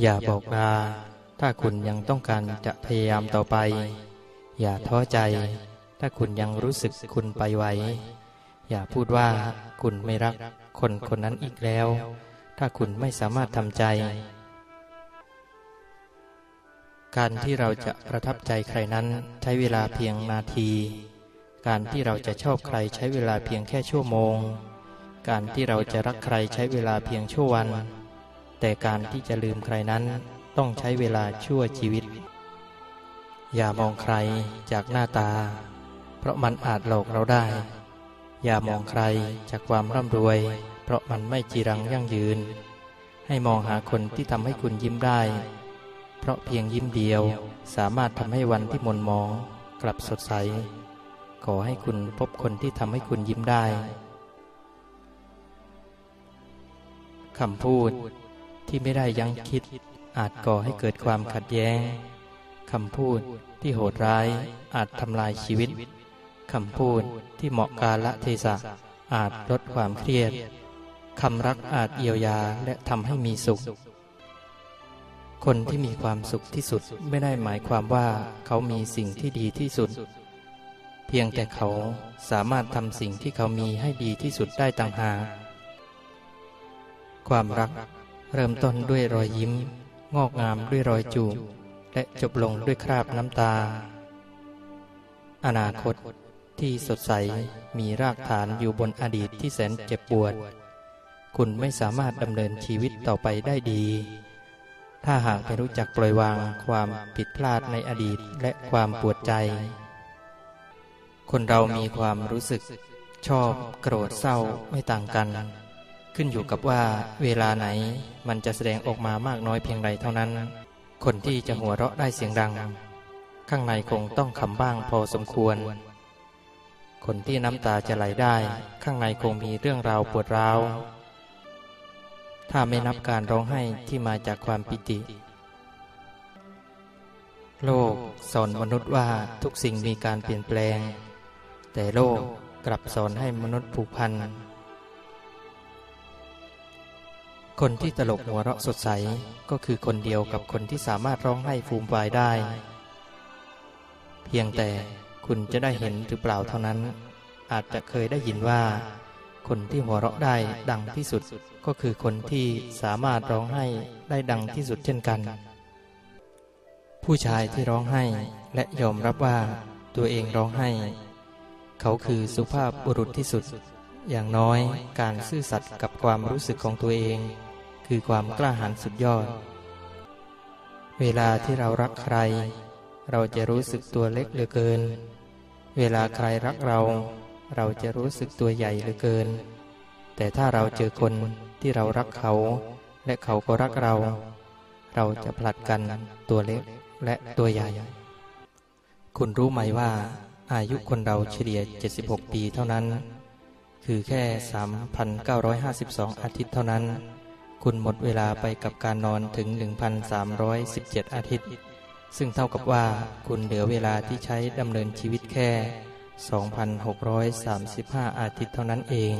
อย่าบอกลา ถ้าคุณยังต้องการจะพยายามต่อไป อย่าท้อใจ ถ้าคุณยังรู้สึกคุณไปไหว อย่าพูดว่าคุณไม่รักคนคนนั้นอีกแล้ว ถ้าคุณไม่สามารถทำใจ การที่เราจะประทับใจใครนั้นใช้เวลาเพียงนาที การที่เราจะชอบใครใช้เวลาเพียงแค่ชั่วโมง การที่เราจะรักใครใช้เวลาเพียงชั่ววัน แต่การที่จะลืมใครนั้นต้องใช้เวลาชั่วชีวิต อย่ามองใครจากหน้าตา เพราะมันอาจหลอกเราได้ อย่ามองใครจากความร่ำรวย เพราะมันไม่จีรังยั่งยืน ให้มองหาคนที่ทำให้คุณยิ้มได้ เพราะเพียงยิ้มเดียวสามารถทำให้วันที่มนมองกลับสดใส ขอให้คุณพบคนที่ทำให้คุณยิ้มได้คำพูด ที่ไม่ได้ยั้งคิด อาจก่อให้เกิดความขัดแย้งคำพูดที่โหดร้ายอาจทำลายชีวิตคำพูดที่เหมาะกาละเทศะอาจลดความเครียดคำรักอาจเยียวยาและทำให้มีสุข คนที่มีความสุขที่สุดไม่ได้หมายความว่าเขามีสิ่งที่ดีที่สุด เพียงแต่เขาสามารถทำสิ่งที่เขามีให้ดีที่สุดได้ต่างหากความรัก เริ่มต้นด้วยรอยยิ้ม งอกงามด้วยรอยจูบและจบลงด้วยคราบน้ำตา อนาคตที่สดใสมีรากฐานอยู่บนอดีตที่แสนเจ็บปวด คุณไม่สามารถดำเนินชีวิตต่อไปได้ดี ถ้าหากไม่รู้จักปล่อยวางความผิดพลาดในอดีตและความปวดใจ คนเรามีความรู้สึก ชอบโกรธเศร้าไม่ต่างกัน ขึ้นอยู่กับว่าเวลาไหนมันจะแสดงออกมามากน้อยเพียงใดเท่านั้น คนที่จะหัวเราะได้เสียงดัง ข้างในคงต้องขำบ้างพอสมควร คนที่น้ำตาจะไหลได้ ข้างในคงมีเรื่องราวปวดร้าว ถ้าไม่นับการร้องไห้ที่มาจากความปิติ โลกสอนมนุษย์ว่าทุกสิ่งมีการเปลี่ยนแปลง แต่โลกกลับสอนให้มนุษย์ผูกพัน คนที่ตลกหัวเราะสดใสก็คือคนเดียวกับคนที่สามารถร้องไห้ฟูมฟายได้ เพียงแต่คุณจะได้เห็นหรือเปล่าเท่านั้น อาจจะเคยได้ยินว่า คนที่หัวเราะได้ดังที่สุดก็คือคนที่สามารถร้องไห้ได้ดังที่สุดเช่นกัน ผู้ชายที่ร้องไห้และยอมรับว่าตัวเองร้องไห้ เขาคือสุภาพบุรุษที่สุด อย่างน้อยการซื่อสัตย์กับความรู้สึกของตัวเอง คือความกล้าหาญสุดยอด เวลาที่เรารักใคร เราจะรู้สึกตัวเล็กเหลือเกิน เวลาใครรักเรา เราจะรู้สึกตัวใหญ่เหลือเกิน แต่ถ้าเราเจอคนที่เรารักเขา และเขาก็รักเรา เราจะผลัดกันตัวเล็กและตัวใหญ่ คุณรู้ไหมว่า อายุคนเราเฉลี่ย 76 ปีเท่านั้น คือแค่ 3,952 อาทิตย์เท่านั้น คุณหมดเวลาไปกับการนอนถึง 1,317 อาทิตย์ ซึ่งเท่ากับว่าคุณเหลือเวลาที่ใช้ดำเนินชีวิตแค่ 2,635 อาทิตย์เท่านั้นเอง